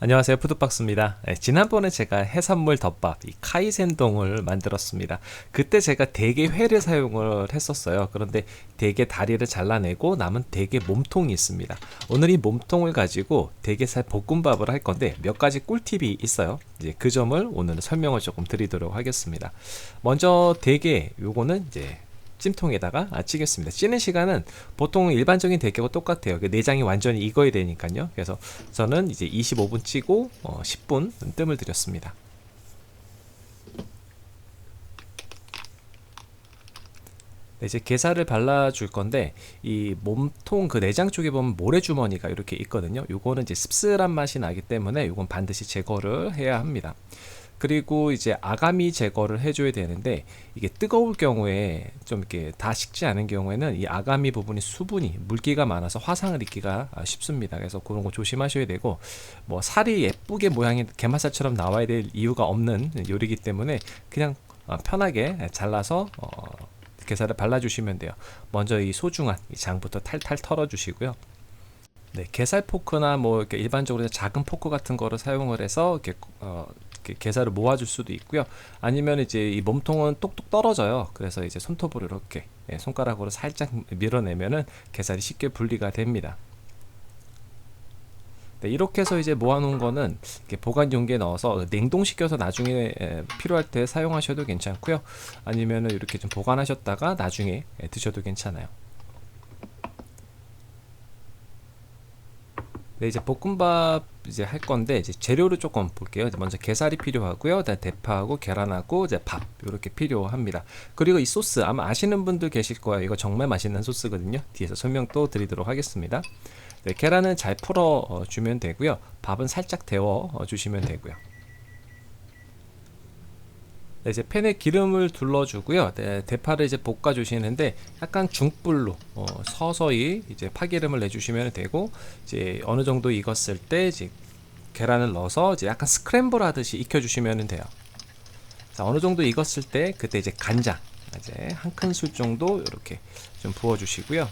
안녕하세요. 푸드박스입니다. 네, 지난번에 제가 해산물 덮밥 이 카이센동을 만들었습니다. 그때 제가 대게 회를 사용을 했었어요. 그런데 대게 다리를 잘라내고 남은 대게 몸통이 있습니다. 오늘 이 몸통을 가지고 대게살 볶음밥을 할 건데 몇 가지 꿀팁이 있어요. 이제 그 점을 오늘 설명을 조금 드리도록 하겠습니다. 먼저 대게 요거는 이제 찜통에다가 아, 찌겠습니다. 찌는 시간은 보통 일반적인 대게와 똑같아요. 그 내장이 완전히 익어야 되니까요. 그래서 저는 이제 25분 찌고 어, 10분 뜸을 들였습니다. 네, 이제 게살을 발라줄 건데 이 몸통 그 내장 쪽에 보면 모래주머니가 이렇게 있거든요. 요거는 이제 씁쓸한 맛이 나기 때문에 요건 반드시 제거를 해야 합니다. 그리고 이제 아가미 제거를 해줘야 되는데 이게 뜨거울 경우에 좀 이렇게 다 식지 않은 경우에는 이 아가미 부분이 수분이 물기가 많아서 화상을 입기가 쉽습니다. 그래서 그런 거 조심하셔야 되고 뭐 살이 예쁘게 모양이 게맛살처럼 나와야 될 이유가 없는 요리기 때문에 그냥 어, 편하게 잘라서 어 게살을 발라주시면 돼요. 먼저 이 소중한 이 장부터 탈탈 털어주시고요. 네, 게살 포크나 뭐 이렇게 일반적으로 작은 포크 같은 거를 사용을 해서 이렇게 어, 게살을 모아줄 수도 있고요. 아니면 이제 이 몸통은 똑똑 떨어져요. 그래서 이제 손톱으로 이렇게 예, 손가락으로 살짝 밀어내면은 게살이 쉽게 분리가 됩니다. 네, 이렇게 해서 이제 모아놓은 거는 보관 용기에 넣어서 냉동시켜서 나중에 필요할 때 사용하셔도 괜찮고요. 아니면은 이렇게 좀 보관하셨다가 나중에 드셔도 괜찮아요. 네, 이제 볶음밥 이제 할 건데 이제 재료를 조금 볼게요. 먼저 게살이 필요하고요. 대파하고 계란하고 이제 밥 이렇게 필요합니다. 그리고 이 소스 아마 아시는 분들 계실 거예요. 이거 정말 맛있는 소스거든요. 뒤에서 설명 또 드리도록 하겠습니다. 네, 계란은 잘 풀어 어, 주면 되고요. 밥은 살짝 데워 어, 주시면 되고요. 네, 이제 팬에 기름을 둘러주고요. 네, 대파를 이제 볶아 주시는데 약간 중불로 어, 서서히 이제 파기름을 내주시면 되고 이제 어느 정도 익었을 때 이제 계란을 넣어서 이제 약간 스크램블 하듯이 익혀주시면 돼요. 자, 어느 정도 익었을 때 그때 이제 간장 이제 한 큰술 정도 이렇게 좀 부어주시고요.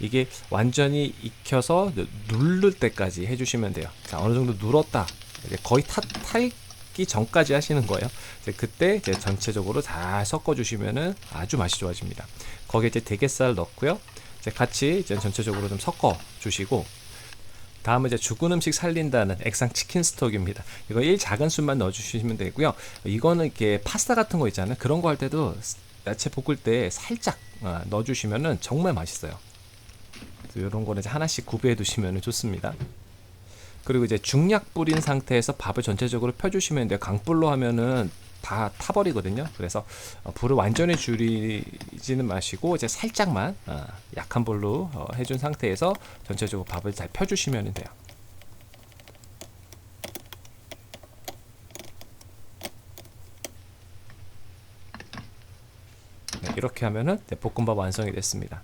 이게 완전히 익혀서 누를 때까지 해주시면 돼요. 자, 어느 정도 눌었다. 거의 타, 타익 섞기 전까지 하시는 거예요. 이제 그때 이제 전체적으로 잘 섞어 주시면은 아주 맛이 좋아집니다. 거기에 이제 대게살 넣고요. 이제 같이 이제 전체적으로 좀 섞어 주시고 다음은 이제 죽은 음식 살린다는 액상 치킨 스톡입니다. 이거 1 작은 술만 넣어 주시면 되고요. 이거는 이렇게 파스타 같은 거 있잖아요. 그런 거 할 때도 야채 볶을 때 살짝 어, 넣어 주시면은 정말 맛있어요. 이런 거는 이제 하나씩 구비해 두시면 좋습니다. 그리고 이제 중약 뿌린 상태에서 밥을 전체적으로 펴주시면 돼요. 강불로 하면은 다 타버리거든요. 그래서 어, 불을 완전히 줄이지는 마시고 이제 살짝만 어, 약한 불로 어, 해준 상태에서 전체적으로 밥을 잘 펴주시면 돼요. 네, 이렇게 하면은 네, 볶음밥 완성이 됐습니다.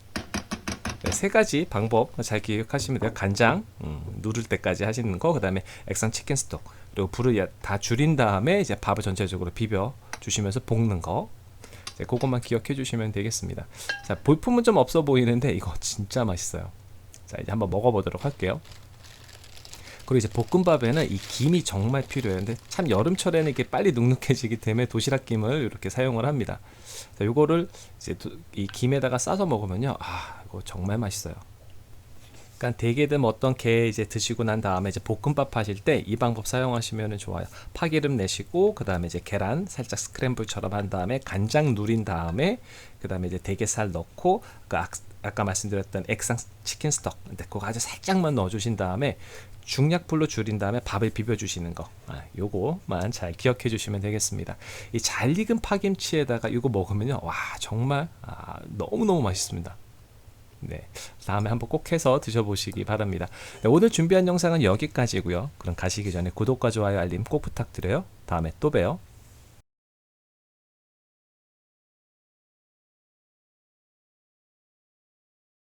네, 세 가지 방법 잘 기억하시면 돼요. 간장 음, 누를 때까지 하시는 거, 그 다음에 액상 치킨 스톡, 그리고 불을 다 줄인 다음에 이제 밥을 전체적으로 비벼 주시면서 볶는 거. 네, 그것만 기억해 주시면 되겠습니다. 자, 볼품은 좀 없어 보이는데 이거 진짜 맛있어요. 자, 이제 한번 먹어보도록 할게요. 그리고 이제 볶음밥에는 이 김이 정말 필요해요. 근데 참 여름철에는 이게 빨리 눅눅해지기 때문에 도시락 김을 이렇게 사용을 합니다. 자, 요거를 이제 이 김에다가 싸서 먹으면요. 아, 이거 정말 맛있어요. 그러니까 대게든 어떤 게 이제 드시고 난 다음에 이제 볶음밥 하실 때 이 방법 사용하시면 좋아요. 파기름 내시고 그 다음에 이제 계란 살짝 스크램블처럼 한 다음에 간장 누린 다음에 그 다음에 이제 대게살 넣고 그 아까 말씀드렸던 액상 치킨 스톡. 근데 그거 아주 살짝만 넣어주신 다음에 중약불로 줄인 다음에 밥을 비벼 주시는 거. 아, 요거만 잘 기억해 주시면 되겠습니다. 이 잘 익은 파김치에다가 이거 먹으면요. 와 정말 아, 너무너무 맛있습니다 네, 다음에 한번 꼭 해서 드셔보시기 바랍니다. 네, 오늘 준비한 영상은 여기까지고요. 그럼 가시기 전에 구독과 좋아요 알림 꼭 부탁드려요. 다음에 또 봬요.